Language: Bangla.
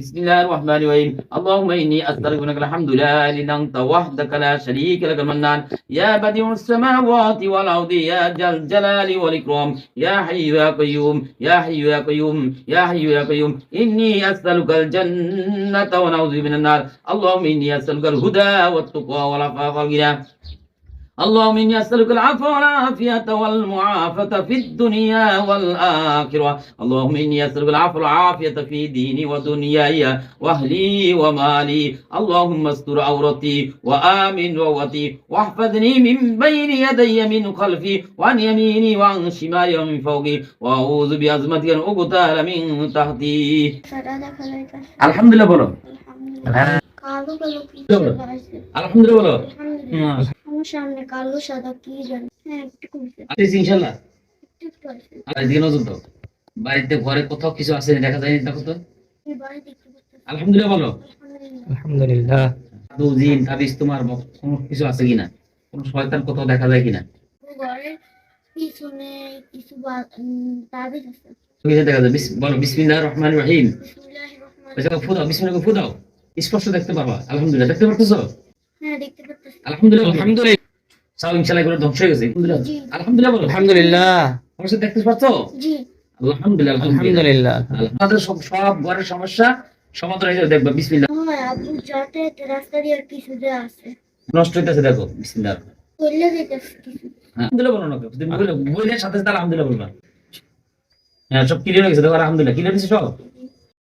بسم الله الرحمن الرحيم اللهم إني أستغفرك لك الحمد لا إله أنت وحدك لا شريك لك المنان يا بديع السماوات والأرض يا ذا الجلال والإكرام يا حي يا قيوم يا حي يا قيوم يا حي يا قيوم إني أسألك الجنة ونعوذ بك من النار اللهم إني أسألك الهدى والتقى والعفاف والغنى اللهم إني أسألك العفو والعافية والمعافاة في الدنيا والآخرة. اللهم إني أسألك العفو والعافية في ديني ودنياي وأهلي ومالي. اللهم استر عورتي وآمن روتي واحفظني من بين يدي من خلفي وعن يميني وعن شمالي ومن فوقي. وأعوذ بعظمتك أن أغتال من تحتي. الحمد لله بولو الحمد لله. بولو الحمد لله بولو আমার সামনে কালো সাদা কি জানি? হ্যাঁ একটু কমছে। ইনশাআল্লাহ একটু একটু আর এদিকে নজর দাও। বাড়িতে ঘরে কোথাও কিছু আছে দেখা যায়নি? দেখো তো। আলহামদুলিল্লাহ বলো। আলহামদুলিল্লাহ। আলহামদুলিল্লাহ। দু জিন তাবিজ তোমার কোনো কিছু আছে কিনা? কোন শয়তান কোথাও দেখা যায় কিনা? ও ঘরের পিছনে কিছু তাবিজ আছে। কিছু দেখা যায়। বিস- বলো বিসমিল্লাহির রহমানির রহিম। বিসমিল্লাহির রহমানির বিসমিল্লাহ স্পষ্ট দেখতে পারবা। আলহামদুলিল্লাহ দেখতে পারতেছো? হ্যাঁ দেখতে পাচ্ছি আলহামদুলিল্লাহ। আলহামদুলিল্লাহ। ইনশাআল্লাহ এগুলো ধ্বংস হয়ে গেছে। আলহামদুলিল্লাহ বলো। আলহামদুলিল্লাহ। আমার সাথে দেখতে পাচ্ছো? জি। আলহামদুলিল্লাহ আলহামদুলিল্লাহ। আলহামদুলিল্লাহ। আমাদের সব সব ঘরের সমস্যা সমাধান হয়ে যাবে। দেখবা বিসমিল্লাহ। আপু যাতে রাস্তা দিয়ে কিছু যে আছে। নষ্ট হইতেছে দেখো বিসমিল্লাহ। যেতেছে আলহামদুলিল্লাহ বলো না তুমি বলে সাথে সাথে আলহামদুলিল্লাহ বলবা। হ্যাঁ সব ক্লিয়ার হয়ে গেছে দেখো আলহামদুলিল্লাহ। ক্লিয়ার হয়েছে সব?